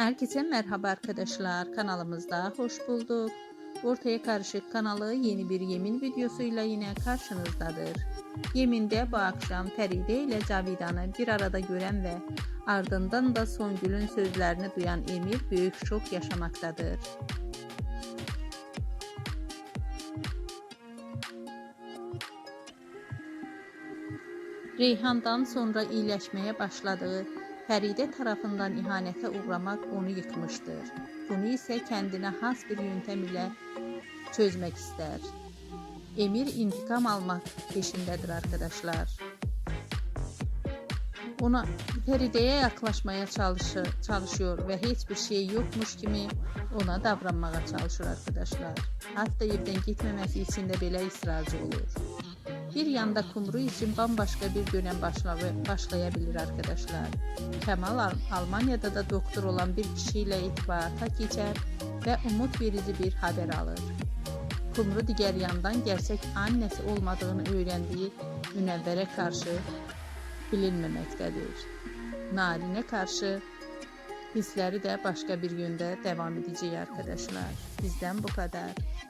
Herkese merhaba arkadaşlar. Kanalımızda hoş bulduk. Ortaya Karışık kanalı yeni bir yemin videosuyla yine karşınızdadır. Yeminde bu akşam Feride ile Cavidan'ı bir arada gören ve ardından da Songül'ün sözlerini duyan Emir büyük şok yaşamaktadır. Reyhan'dan sonra iyileşmeye başladığı Feride tarafından ihanete uğramak onu yıkmıştır. Bunu ise kendine has bir yöntem ile çözmek ister. Emir intikam almak peşindedir arkadaşlar. Ona Feride'ye yaklaşmaya çalışır, çalışıyor ve hiçbir şey yokmuş gibi ona davranmaya çalışır arkadaşlar. Hatta evden gitmemesi için de belə ısrarcı olur. Bir yanda kumru için bambaşka bir dönem başla- başlayabilir arkadaşlar. Kemal Al- Almanya'da da doktor olan bir kişiyle itibata geçer ve umut verici bir haber alır. Kumru diğer yandan gerçek annesi olmadığını öğrendiği Münevvere karşı bilinmemektedir. Narine karşı hisleri de başka bir yönde devam edeceği arkadaşlar. Bizden bu kadar.